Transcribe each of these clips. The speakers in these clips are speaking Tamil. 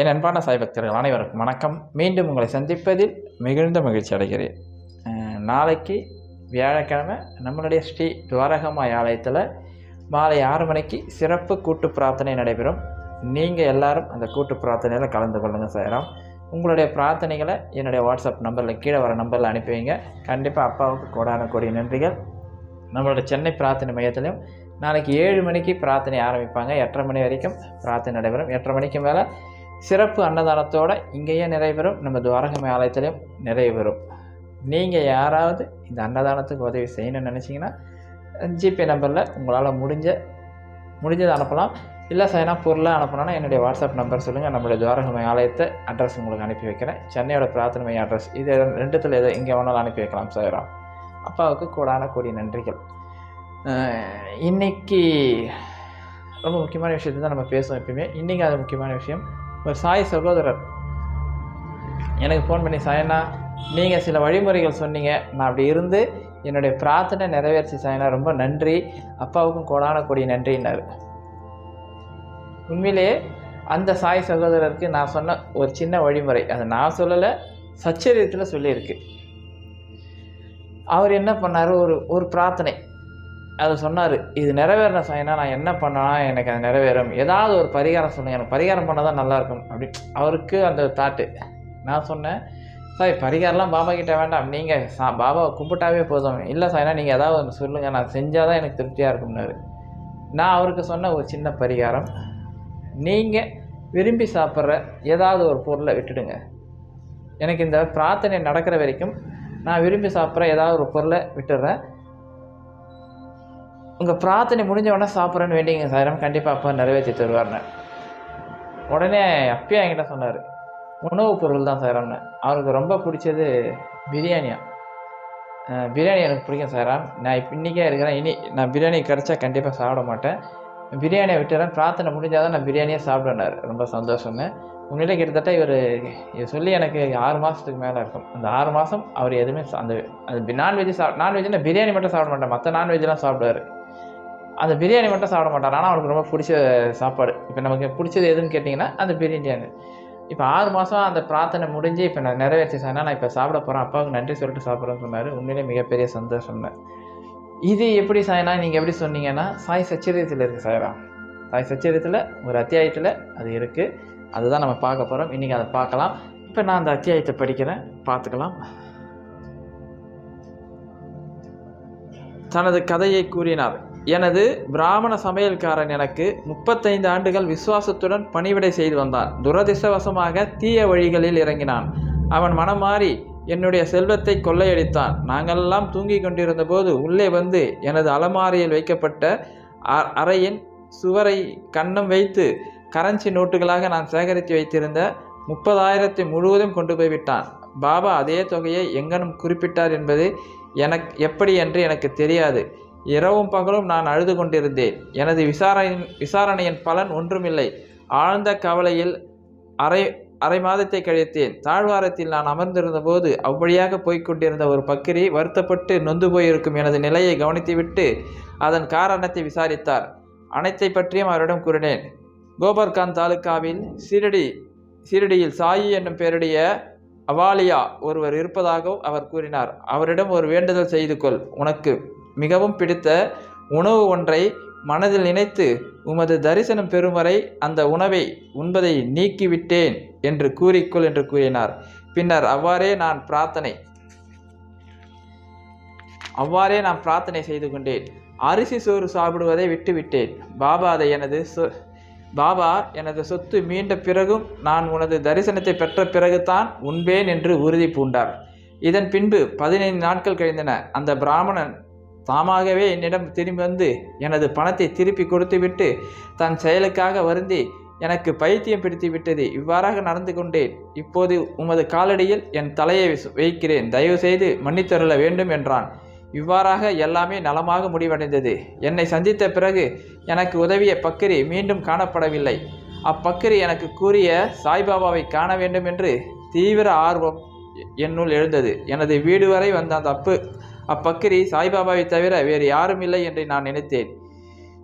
என் அன்பான சாய் பக்தர்கள் அனைவருக்கும் வணக்கம். மீண்டும் உங்களை சந்திப்பதில் மிகுந்த மகிழ்ச்சி அடைகிறேன். நாளைக்கு வியாழக்கிழமை நம்மளுடைய ஸ்ரீ துவாரகமாய் ஆலயத்தில் மாலை ஆறு மணிக்கு சிறப்பு கூட்டு பிரார்த்தனை நடைபெறும். நீங்கள் எல்லாரும் அந்த கூட்டு பிரார்த்தனையில் கலந்து கொள்ளுங்கள் சாயிராம். உங்களுடைய பிரார்த்தனைகளை என்னுடைய வாட்ஸ்அப் நம்பரில் கீழே வர நம்பரில் அனுப்பிவிங்க கண்டிப்பாக அப்பாவுக்கு கோடான கோடி நன்றிகள். நம்மளோட சென்னை பிரார்த்தனை மையத்திலையும் நாளைக்கு ஏழு மணிக்கு பிரார்த்தனை ஆரம்பிப்பாங்க. எட்டரை மணி வரைக்கும் பிரார்த்தனை நடைபெறும். எட்டரை மணிக்கு மேலே சிறப்பு அன்னதானத்தோடு இங்கேயே நிறைவேறும் நம்ம துவாரகமை ஆலயத்திலையும் நிறைவேறும். நீங்கள் யாராவது இந்த அன்னதானத்துக்கு உதவி செய்யணும்னு நினச்சிங்கன்னா ஜிபே நம்பரில் உங்களால் முடிஞ்ச முடிஞ்சதை அனுப்பலாம். இல்லை சைனா பொருளாக அனுப்பணும்னா என்னுடைய வாட்ஸ்அப் நம்பர் சொல்லுங்கள் நம்மளுடைய துவாரகமை ஆலயத்தை அட்ரஸ் உங்களுக்கு அனுப்பி வைக்கிறேன். சென்னையோட பிரார்த்தனை மைய அட்ரஸ் இது ரெண்டுத்தில் எதோ இங்கே வேணாலும் அனுப்பி வைக்கலாம் சாயிரம் அப்பாவுக்கு கூடான கூடிய நன்றிகள். இன்றைக்கி இன்னைக்கு ரொம்ப முக்கியமான விஷயத்தை தான் நம்ம பேசுவோம் எப்பயுமே. இன்றைக்கி அது முக்கியமான விஷயம். ஒரு சாய் சகோதரர். எனக்கு ஃபோன் பண்ணி சாயண்ணா நீங்கள் சில வழிமுறைகள் சொன்னீங்க. நான் அப்படி இருந்து என்னுடைய பிரார்த்தனை நிறைவேற்றி சாயண்ணா ரொம்ப நன்றி. அப்பாவுக்கும் கோடான கொடி நன்றின்னாரு. உண்மையிலேயே அந்த சாய் சகோதரருக்கு நான் சொன்ன ஒரு சின்ன வழிமுறை அதை நான் சொல்லலை சச்சரியத்தில் சொல்லியிருக்கு. அவர் என்ன பண்ணார்? ஒரு ஒரு பிரார்த்தனை. அதை சொன்னார் இது நிறைவேறின சாயினா நான் என்ன பண்ணலாம் எனக்கு அது நிறைவேறும். ஏதாவது ஒரு பரிகாரம் சொல்லுங்கள் எனக்கு பரிகாரம் பண்ணால் தான் நல்லாயிருக்கும் அப்படி அவருக்கு அந்த தாட்டு நான் சொன்னேன் சாய் பரிகாரம்லாம் பாபா கிட்ட வேண்டாம். நீங்கள் சா பாபாவை கும்பிட்டாவே போதும். இல்லை சாய்னா நீங்கள் ஏதாவது ஒன்று சொல்லுங்கள் நான் செஞ்சால் தான் எனக்கு திருப்தியாக இருக்கும்னாரு. நான் அவருக்கு சொன்ன ஒரு சின்ன பரிகாரம் நீங்கள் விரும்பி சாப்பிட்ற ஏதாவது ஒரு பொருளை விட்டுடுங்க. எனக்கு இந்த பிரார்த்தனை நடக்கிற வரைக்கும் நான் விரும்பி சாப்பிட்ற ஏதாவது ஒரு பொருளை விட்டுடுறேன். உங்கள் பிரார்த்தனை முடிஞ்ச உடனே சாப்பிட்றேன்னு வேண்டிங்க சாயிரம் கண்டிப்பாக அப்போ நிறைவேற்றி தருவார்னு. உடனே அப்பயே என்கிட்ட சொன்னார் உணவுப் பொருள் தான் சாயிரம்னு அவருக்கு ரொம்ப பிடிச்சது பிரியாணியா? பிரியாணி எனக்கு பிடிக்கும் சாயிராம் நான் இப்போ இன்றைக்கே இருக்கிறேன். இனி நான் பிரியாணி கிடச்சா கண்டிப்பாக சாப்பிட மாட்டேன். பிரியாணியை விட்டுறேன். பிரார்த்தனை முடிஞ்சால் தான் நான் பிரியாணியே சாப்பிடுனார் ரொம்ப சந்தோஷம்னு. உண்மையிலே கிட்டத்தட்ட இவர் இது சொல்லி எனக்கு ஆறு மாதத்துக்கு மேலே இருக்கும். அந்த ஆறு மாதம் அவர் எதுவுமே அந்த அது நான்வெஜ் சாப் நான்வெஜ்னா பிரியாணி மட்டும் சாப்பிட மாட்டேன் மற்ற நான்வெஜ்லாம் சாப்பிடுவார். அந்த பிரியாணி மட்டும் சாப்பிட மாட்டார் ஆனால் அவருக்கு ரொம்ப பிடிச்ச சாப்பாடு. இப்போ நமக்கு பிடிச்சது எதுன்னு கேட்டிங்கன்னா அந்த பிரியாணி இப்போ ஆறு மாதம் அந்த பிரார்த்தனை முடிஞ்சு இப்போ நான் நிறைவேற்றி சார் நான் இப்போ சாப்பிட போகிறேன் அப்பாவுக்கு நன்றி சொல்லிட்டு சாப்பிட்றேன்னு சொன்னார். உண்மையிலே மிகப்பெரிய சந்தோஷம் இது எப்படி சாய்னா நீங்கள் எப்படி சொன்னீங்கன்னா சாய் சச்சரியத்தில் இருக்குது சாய்ரா. சாய் சச்சரியத்தில் ஒரு அத்தியாயத்தில் அது இருக்குது அதுதான் நம்ம பார்க்க போகிறோம் இன்றைக்கி அதை பார்க்கலாம். இப்போ நான் அந்த அத்தியாயத்தை படிக்கிறேன். பார்த்துக்கலாம். தனது கதையை கூறினார். எனது பிராமண சமையல்காரன் எனக்கு முப்பத்தைந்து ஆண்டுகள் விசுவாசத்துடன் பணிவிடை செய்து வந்தான். துரதிர்ஷ்டவசமாக தீய வழிகளில் இறங்கினான். அவன் மனம் மாறி என்னுடைய செல்வத்தை கொள்ளையடித்தான். நாங்கள்லாம் தூங்கிக் கொண்டிருந்த போது உள்ளே வந்து எனது அலமாரியில் வைக்கப்பட்ட அ- அறையின் சுவரை கண்ணம் வைத்து கரன்சி நோட்டுகளாக நான் சேகரித்து வைத்திருந்த முப்பதாயிரத்தை முழுவதும் கொண்டு போய்விட்டான் பாபா அதே தொகையை எங்கனும் குறிப்பிட்டார் என்பது எனக்கு எப்படி என்று எனக்கு தெரியாது. இரவும் பகலும் நான் அழுது கொண்டிருந்தேன். எனது விசாரணையின் விசாரணையின் பலன் ஒன்றுமில்லை. ஆழ்ந்த கவலையில் அரை அரை மாதத்தை கழித்தேன். தாழ்வாரத்தில் நான் அமர்ந்திருந்த போது அவ்வழியாக போய்கொண்டிருந்த ஒரு பக்கிரி வருத்தப்பட்டு நொந்து போயிருக்கும் எனது நிலையை கவனித்துவிட்டு அதன் காரணத்தை விசாரித்தார். அனைத்தை பற்றியும் அவரிடம் கூறினேன். கோபர்கான் தாலுக்காவில் சீரடி சீரடியில் சாயி என்னும் பெயருடைய அவாலியா ஒருவர் இருப்பதாகவும் அவர் கூறினார். அவரிடம் ஒரு வேண்டுதல் செய்து கொள். உனக்கு மிகவும் பிடித்த உணவு ஒன்றை மனதில் நினைத்து உமது தரிசனம் பெறும் வரை அந்த உணவை உண்பதை நீக்கிவிட்டேன் என்று கூறிக்கொள் என்று கூறினார். பின்னர் அவ்வாறே நான் பிரார்த்தனை அவ்வாறே நான் பிரார்த்தனை செய்து கொண்டேன். அரிசி சோறு சாப்பிடுவதை விட்டுவிட்டேன். பாபா அதை எனது சொ பாபா எனது சொத்து மீண்ட பிறகும் நான் உனது தரிசனத்தை பெற்ற பிறகுதான் உண்பேன் என்று உறுதி பூண்டார். இதன் பின்பு பதினைந்து நாட்கள் கழிந்தன. அந்த பிராமணன் தாமாகவே என்னிடம் திரும்பி வந்து எனது பணத்தை திருப்பி கொடுத்துவிட்டு தன் செயலுக்காக வருந்தி எனக்கு பைத்தியம் பிடித்து விட்டது. இவ்வாறாக நடந்து கொண்டேன். இப்போது உமது காலடியில் என் தலையை வைக்கிறேன். தயவு செய்து மன்னித்தருள வேண்டும் என்றான். இவ்வாறாக எல்லாமே நலமாக முடிவடைந்தது. என்னை சந்தித்த பிறகு எனக்கு உதவிய பக்கரி மீண்டும் காணப்படவில்லை. அப்பக்கரி எனக்கு கூறிய சாய்பாபாவை காண வேண்டும் என்று தீவிர ஆர்வம் என்னுள் எழுந்தது. எனது வீடு வரை வந்த அந்த அப்பு அப்பக்கிரி சாய்பாபாவை தவிர வேறு யாரும் இல்லை என்று நான் நினைத்தேன்.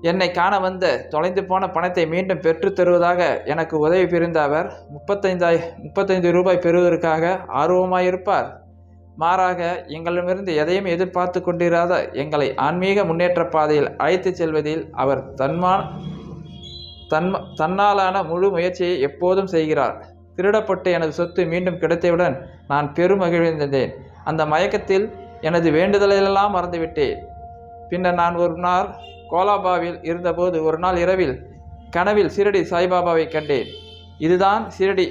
என்னை காண வந்த தொலைந்து போன பணத்தை மீண்டும் பெற்றுத் தருவதாக எனக்கு உதவி புரிந்த அவர் முப்பத்தைந்தாய் முப்பத்தைந்து ரூபாய் பெறுவதற்காக ஆர்வமாயிருப்பார். மாறாக எங்களிடமிருந்து எதையும் எதிர்பார்த்து கொண்டிராத எங்களை ஆன்மீக முன்னேற்ற பாதையில் அழைத்துச் செல்வதில் அவர் தன்மா தன்ம தன்னாலான முழு முயற்சியை எப்போதும் செய்கிறார். திருடப்பட்ட எனது சொத்து மீண்டும் கிடைத்தவுடன் நான் பெரும் அந்த மயக்கத்தில் எனது வேண்டுதலையெல்லாம் மறந்துவிட்டேன். பின்னர் நான் ஒரு நாள் கோலாபாவில் இருந்தபோது ஒரு நாள் இரவில் கனவில் சிரடி சாய்பாபாவை கண்டேன். இதுதான் சிரடி.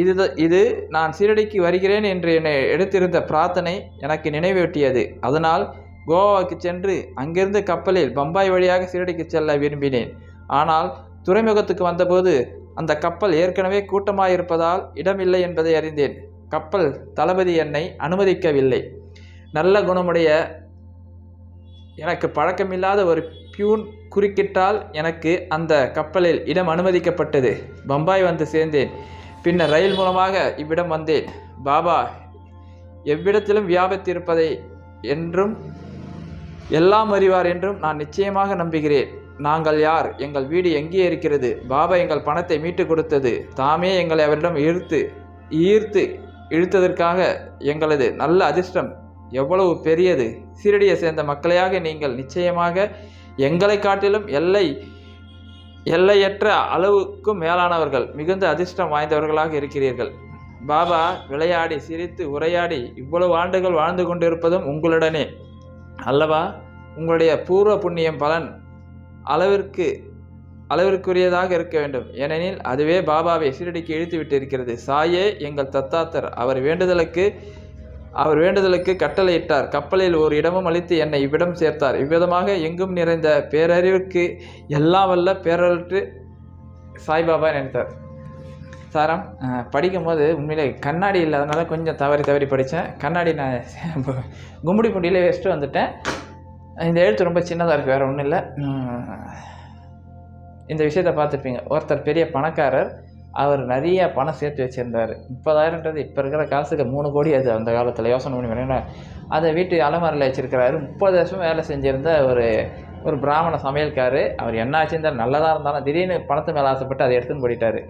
இது இது நான் சீரடிக்கு வருகிறேன் என்று என்னை எடுத்திருந்த பிரார்த்தனை எனக்கு நினைவூட்டியது அதனால் கோவாவுக்கு சென்று அங்கிருந்து கப்பலில் பம்பாய் வழியாக சீரடிக்கு செல்ல விரும்பினேன். ஆனால் துறைமுகத்துக்கு வந்தபோது அந்த கப்பல் ஏற்கனவே கூட்டமாயிருப்பதால் இடமில்லை என்பதை அறிந்தேன். கப்பல் தளபதி என்னை அனுமதிக்கவில்லை. நல்ல குணமுடைய எனக்கு பழக்கமில்லாத ஒரு பியூன் குறுக்கிட்டால் எனக்கு அந்த கப்பலில் இடம் அனுமதிக்கப்பட்டது. பம்பாய் வந்து சேர்ந்தேன். பின்னர் ரயில் மூலமாக இவ்விடம் வந்தேன். பாபா எவ்விடத்திலும் வியாபித்திருப்பதை என்றும் எல்லாம் அறிவார் என்றும் நான் நிச்சயமாக நம்புகிறேன். நாங்கள் யார்? எங்கள் வீடு எங்கே இருக்கிறது? பாபா எங்கள் பணத்தை மீட்டு கொடுத்தது. தாமே எங்களை அவரிடம் இழுத்து ஈர்த்து இழுத்ததற்காக எங்களது நல்ல அதிர்ஷ்டம் எவ்வளவு பெரியது? சீரடியை சேர்ந்த மக்களையாக நீங்கள் நிச்சயமாக எங்களை காட்டிலும் எல்லை எல்லையற்ற அளவுக்கும் மேலானவர்கள் மிகுந்த அதிர்ஷ்டம் வாய்ந்தவர்களாக இருக்கிறீர்கள். பாபா விளையாடி சிரித்து உரையாடி இவ்வளவு ஆண்டுகள் வாழ்ந்து கொண்டிருப்பதும் உங்களுடனே. அல்லவா? உங்களுடைய பூர்வ புண்ணியம் பலன் அளவிற்கு அளவிற்குரியதாக இருக்க வேண்டும். ஏனெனில் அதுவே பாபாவை சீரடிக்கு இழுத்து விட்டிருக்கிறது. சாயே எங்கள் தத்தாத்தர். அவர் வேண்டுதலுக்கு அவர் வேண்டுதலுக்கு கட்டளையிட்டார். கப்பலில் ஒரு இடமும் அளித்து என்னை இவ்விடம் சேர்த்தார். இவ்விதமாக எங்கும் நிறைந்த பேரறிவுக்கு எல்லாம் வல்ல பேரற்று சாய்பாபா நினைத்தார் சாரம் படிக்கும்போது உண்மையிலே கண்ணாடி இல்லாதனால கொஞ்சம் தவறி தவறி படித்தேன். கண்ணாடி நான் கும்படி புண்டியிலே வச்சுட்டு வந்துட்டேன். இந்த எழுத்து ரொம்ப சின்னதாக இருக்குது வேறு ஒன்றும் இல்லை. இந்த விஷயத்தை பார்த்துருப்பீங்க. ஒருத்தர் பெரிய பணக்காரர். அவர் நிறைய பணம் சேர்த்து வச்சுருந்தார். முப்பதாயிரன்றது இப்போ இருக்கிற காசுக்கு மூணு கோடி அது அந்த காலத்தில். யோசனை பண்ணி பண்ணி அதை வீட்டு அலமாரியில் வச்சுருக்கிறாரு. முப்பது வருஷம் வேலை செஞ்சிருந்த ஒரு ஒரு பிராமண சமையல்காரு. அவர் என்ன ஆச்சுருந்தாலும் நல்லதாக இருந்தாலும் திடீர்னு பணத்து மேலே ஆசைப்பட்டு அதை எடுத்துன்னு போயிட்டார்.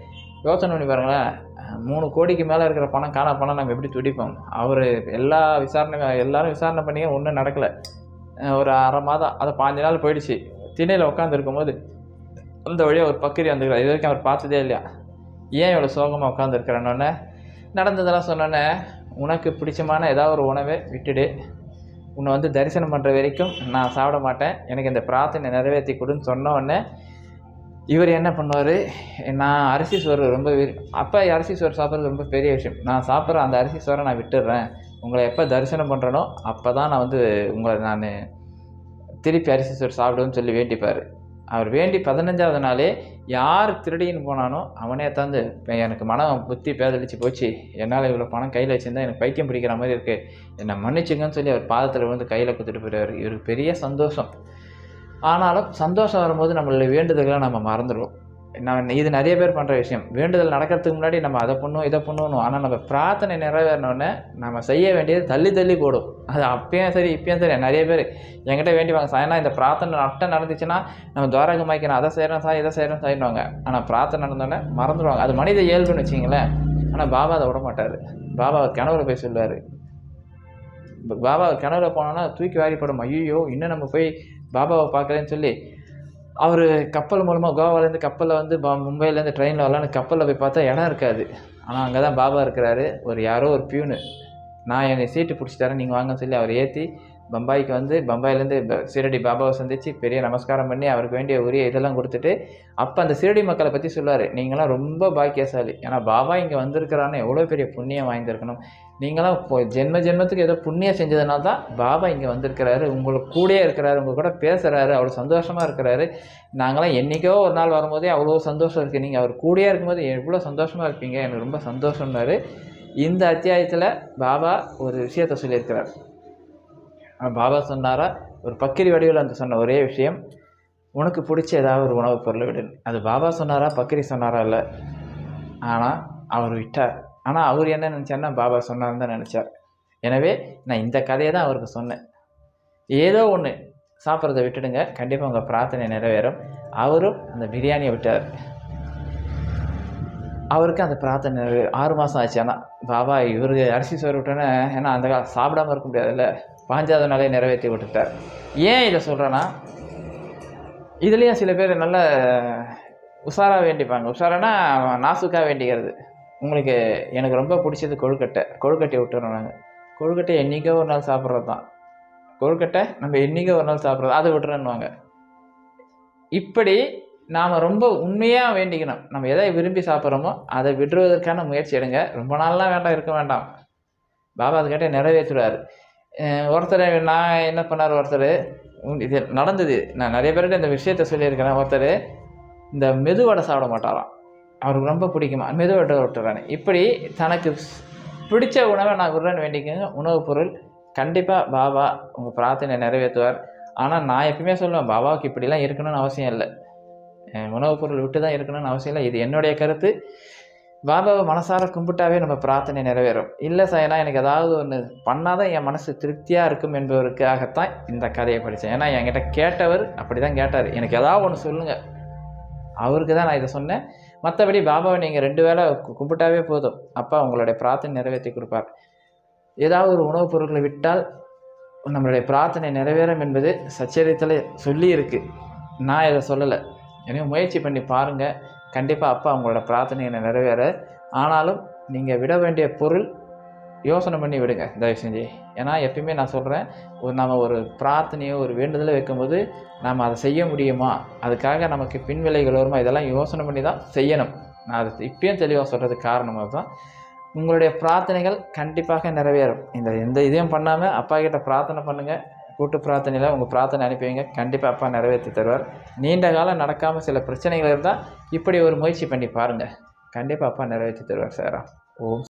யோசனை பண்ணி பாருங்களேன் மூணு கோடிக்கு மேலே இருக்கிற பணம் காண பணம் நம்ம எப்படி துடிப்போம்? அவர் எல்லா விசாரணை எல்லாரும் விசாரணை பண்ணியே ஒன்றும் நடக்கலை. ஒரு அரை மாதம் அது பாஞ்சு நாள் போயிடுச்சு. திண்ணையில் உட்காந்துருக்கும் போது அந்த வழியாக ஒரு பக்கரி வந்துக்கிறார் இது வரைக்கும் அவர் பார்த்ததே இல்லையா? ஏன் இவ்வளோ சோகமாக உட்காந்துருக்கிறேன்னொன்னே நடந்ததெல்லாம் சொன்னோன்னே உனக்கு பிடிச்சமான ஏதாவது ஒரு உணவை விட்டுடு. உன்னை வந்து தரிசனம் பண்ணுற வரைக்கும் நான் சாப்பிட மாட்டேன். எனக்கு இந்த பிரார்த்தனை நிறைவேற்றி கொடுன்னு சொன்னோடனே இவர் என்ன பண்ணுவார்? நான் அரிசி சோறு ரொம்ப விரு- அப்போ அரிசி சோறு சாப்பிட்றது ரொம்ப பெரிய விஷயம். நான் சாப்பிட்ற அந்த அரிசி சோறை நான் விட்டுடுறேன். உங்களை எப்போ தரிசனம் பண்ணுறனோ அப்போ தான் நான் வந்து உங்களை நான் திருப்பி அரிசி சோறு சாப்பிடுவேன்னு சொல்லி வேண்டிப்பார். அவர் வேண்டி பதினஞ்சாவது நாளே யார் திருடின்னு போனானோ அவனே தந்து இப்போ எனக்கு மனம் புத்தி பேதளிச்சு போச்சு. என்னால் இவ்வளோ பணம் கையில் வச்சுருந்தா எனக்கு பைத்தியம் பிடிக்கிற மாதிரி இருக்குது என்னை மன்னிச்சுங்கன்னு சொல்லி அவர் பாதத்தில் விழுந்து கையில் கொடுத்துட்டு போயிடுவார். இவருக்கு பெரிய சந்தோஷம். ஆனாலும் சந்தோஷம் வரும்போது நம்மளுடைய வேண்டுதல்களை நம்ம மறந்துடுவோம். நான் இது நிறைய பேர் பண்ணுற விஷயம். வேண்டுதல் நடக்கிறதுக்கு முன்னாடி நம்ம அதை பண்ணுவோம் இதை பண்ணுவோம் ஆனால் நம்ம பிரார்த்தனை நிறைவேறினோடனே நம்ம செய்ய வேண்டியது தள்ளி தள்ளி போடும். அது அப்பயும் சரி இப்பயும் சரி. நிறைய பேர் என்கிட்ட வேண்டிவாங்க சாயனா இந்த பிரார்த்தனை நட்டம் நடந்துச்சுன்னா நம்ம துவாரகமாய்க்கு நான் அதை செய்கிறோம் சார் இதை செய்கிறோம் சாயிடுவாங்க ஆனால் பிரார்த்தனை நடந்தோடனே மறந்துடுவாங்க. அது மனித இயல்புன்னு வச்சிங்களேன் ஆனால் பாபா அதை விட மாட்டார். பாபா கிணவுல போய் சொல்லுவார். பாபா கிணவுல போனோன்னா தூக்கி வாரிப்படும் ஐயோ இன்னும் நம்ம போய் பாபாவை பார்க்கலன்னு சொல்லி அவர் கப்பல் மூலமாக கோவாலேருந்து கப்பலில் வந்து பா மும்பையிலேருந்து ட்ரெயினில் வரலான்னு கப்பலில் போய் பார்த்தா இடம் இருக்காது. ஆனால் அங்கே தான் பாபா இருக்கிறாரு. ஒரு யாரோ ஒரு பியூனு நான் என்னை சீட்டு பிடிச்சி தரேன் நீங்கள் வாங்கன்னு சொல்லி அவர் ஏற்றி பம்பாய்க்கு வந்து பம்பாயிலேருந்து ப- சீரடி பாபாவை சந்தித்து பெரிய நமஸ்காரம் பண்ணி அவருக்கு வேண்டிய உரிய இதெல்லாம் கொடுத்துட்டு அப்போ அந்த சீரடி மக்களை பற்றி சொல்லுவார். நீங்களாம் ரொம்ப பாக்கியசாலி. ஏன்னா பாபா இங்கே வந்திருக்கிறான்னு எவ்வளோ பெரிய புண்ணியம் வாய்ந்திருக்கணும். நீங்களாம் இப்போ ஜென்ம ஜென்மத்துக்கு ஏதோ புண்ணியம் செஞ்சதுனால தான் பாபா இங்கே வந்திருக்கிறாரு உங்களுக்கு கூடயே இருக்கிறாரு உங்கள் கூட பேசுகிறாரு அவ்வளோ சந்தோஷமாக இருக்கிறாரு. நாங்களாம் என்றைக்கோ ஒரு நாள் வரும்போதே அவ்வளோ சந்தோஷம் இருக்குது நீங்கள் அவர் கூடயே இருக்கும்போது எவ்வளோ சந்தோஷமாக இருப்பீங்க? எனக்கு ரொம்ப சந்தோஷம்னாரு. இந்த அத்தியாயத்தில் பாபா ஒரு விஷயத்த சொல்லியிருக்கிறார். பாபா சொன்னாரா ஒரு பக்கிரி வடிவில் அந்த சொன்ன ஒரே விஷயம் உனக்கு பிடிச்ச ஏதாவது ஒரு உணவுப் பொருளை விடு. அது பாபா சொன்னாரா பக்கிரி சொன்னாரா இல்லை? ஆனால் அவர் விட்டார். ஆனால் அவர் என்ன நினச்சார்னா பாபா சொன்னார்னு தான் நினச்சார். எனவே நான் இந்த கதையை தான் அவருக்கு சொன்னேன். ஏதோ ஒன்று சாப்பிட்றத விட்டுடுங்க. கண்டிப்பாக உங்கள் பிரார்த்தனை நிறைவேறும். அவரும் அந்த பிரியாணியை விட்டார். அவருக்கு அந்த பிரார்த்தனை ஆறு மாதம் ஆச்சு. ஆனால் பாபா இவருக்கு அரிசி சோறு விட்டோன்னே ஏன்னா அந்த காலம் சாப்பிடாம இருக்க முடியாதுல்ல. பாஞ்சாவது நாளே நிறைவேற்றி விட்டுட்டார். ஏன் இதை சொல்கிறேன்னா இதுலேயும் சில பேர் நல்ல உஷாராக வேண்டிப்பாங்க. உஷாரானா நாசுக்காக வேண்டிக்கிறது. உங்களுக்கு எனக்கு ரொம்ப பிடிச்சது கொழுக்கட்டை. கொழுக்கட்டை விட்டுறோம் நாங்கள் கொழுக்கட்டை என்றைக்கோ ஒரு நாள் சாப்பிட்றது தான் கொழுக்கட்டை நம்ம என்றைக்கோ ஒரு நாள் சாப்பிட்றது அதை விட்டுறேன்னுவாங்க. இப்படி நாம் ரொம்ப உண்மையாக வேண்டிக்கணும். நம்ம எதை விரும்பி சாப்பிட்றோமோ அதை விடுவதற்கான முயற்சி எடுங்க. ரொம்ப நாள்லாம் வேண்டாம் இருக்க வேண்டாம். பாபா அதுக்கிட்ட நிறைவேற்றுவார். ஒருத்தர் நான் என்ன பண்ணார் ஒருத்தர் இது நடந்தது. நான் நிறைய பேர்கிட்ட இந்த விஷயத்த சொல்லியிருக்கிறேன். ஒருத்தர் இந்த மெதுவடை சாப்பிட மாட்டாராம். அவருக்கு ரொம்ப பிடிக்குமா. மெதுவடை விட்டுறானே இப்படி தனக்கு பிடிச்ச உணவை நான் விடுறேன்னு வேண்டிக்கோங்க. உணவுப் பொருள் கண்டிப்பாக பாபா உங்கள் பிரார்த்தனை நிறைவேற்றுவார். ஆனால் நான் எப்பயுமே சொல்லுவேன் பாபாவுக்கு இப்படிலாம் இருக்கணும்னு அவசியம் இல்லை. உணவுப் பொருள் விட்டு தான் இருக்கணும்னு அவசியம் இல்லை. இது என்னுடைய கருத்து. பாபாவை மனசார கும்பிட்டாவே நம்ம பிரார்த்தனை நிறைவேறும். இல்லை சாயனா எனக்கு ஏதாவது ஒன்று பண்ணாதான் என் மனசு திருப்தியாக இருக்கும் என்பவருக்காகத்தான் இந்த கதையை படித்தேன் ஏன்னா என்கிட்ட கேட்டவர் அப்படி தான் கேட்டார். எனக்கு ஏதாவது ஒன்று சொல்லுங்கள் அவருக்கு தான் நான் இதை சொன்னேன். மற்றபடி பாபாவை நீங்கள் ரெண்டு வேளை கும்பிட்டாவே போதும். அப்பா உங்களுடைய பிரார்த்தனை நிறைவேற்றி கொடுப்பார். ஏதாவது ஒரு உணவுப் பொருட்களை விட்டால் நம்மளுடைய பிரார்த்தனை நிறைவேறும் என்பது சச்சரித்தில் சொல்லியிருக்கு நான் இதை சொல்லலை. எனவே முயற்சி பண்ணி பாருங்கள் கண்டிப்பாக அப்பா உங்களோட பிரார்த்தனையை நிறைவேற. ஆனாலும் நீங்கள் விட வேண்டிய பொருள் யோசனை பண்ணி விடுங்க தயவு செஞ்சு. ஏன்னா எப்பயுமே நான் சொல்கிறேன் ஒரு நம்ம ஒரு பிரார்த்தனையோ ஒரு வேண்டுதலை வைக்கும்போது நாம் அதை செய்ய முடியுமா? அதுக்காக நமக்கு பின்விளைகள் வருமா? இதெல்லாம் யோசனை பண்ணி தான் செய்யணும். நான் அது இப்பயும் தெளிவாக சொல்கிறதுக்கு காரணம் அதுதான். உங்களுடைய பிரார்த்தனைகள் கண்டிப்பாக நிறைவேறும். இந்த எந்த இதையும் பண்ணாமல் அப்பா கிட்ட பிரார்த்தனை பண்ணுங்கள் கூட்டு பிரார்த்தனையில் உங்கள் பிரார்த்தனை அனுப்பி வைங்க. கண்டிப்பாக அப்பா நிறைவேற்றி தருவார். நீண்ட காலம் நடக்காமல் சில பிரச்சனைகள் இருந்தால் இப்படி ஒரு முயற்சி பண்ணி பாருங்கள் கண்டிப்பாக அப்பா நிறைவேற்றி தருவார் சாரா. ஓம்